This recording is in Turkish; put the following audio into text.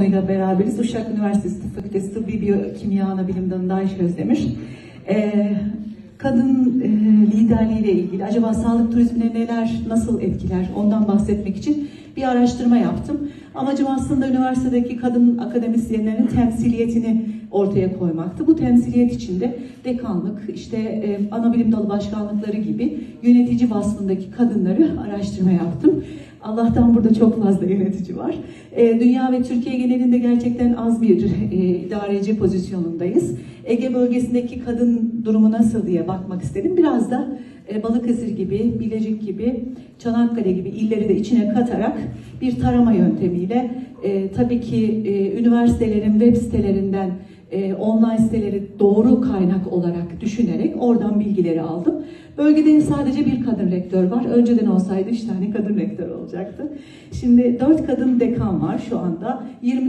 konuyla beraberiz. Uşak Üniversitesi Tıp Fakültesi Tıbbi Biyokimya Anabilim Dalı'nda Ayşe Özdemir. Ee, kadın e, liderliğiyle ilgili acaba sağlık turizmine neler, nasıl etkiler ondan bahsetmek için bir araştırma yaptım. Amacım aslında üniversitedeki kadın akademisyenlerin temsiliyetini ortaya koymaktı. Bu temsiliyet içinde dekanlık, işte e, ana bilim dalı başkanlıkları gibi yönetici vasfındaki kadınları araştırma yaptım. Allah'tan burada çok fazla yönetici var. E, dünya ve Türkiye genelinde gerçekten az bir e, idareci pozisyonundayız. Ege bölgesindeki kadın durumu nasıl diye bakmak istedim. Biraz da e, Balıkesir gibi, Bilecik gibi, Çanakkale gibi illeri de içine katarak bir tarama yöntemiyle e, tabii ki e, üniversitelerin web sitelerinden e, online siteleri doğru kaynak olarak düşünerek oradan bilgileri aldım. Bölgede sadece bir kadın rektör var. Önceden olsaydı üç tane kadın rektör olacaktı. Şimdi dört kadın dekan var şu anda. 20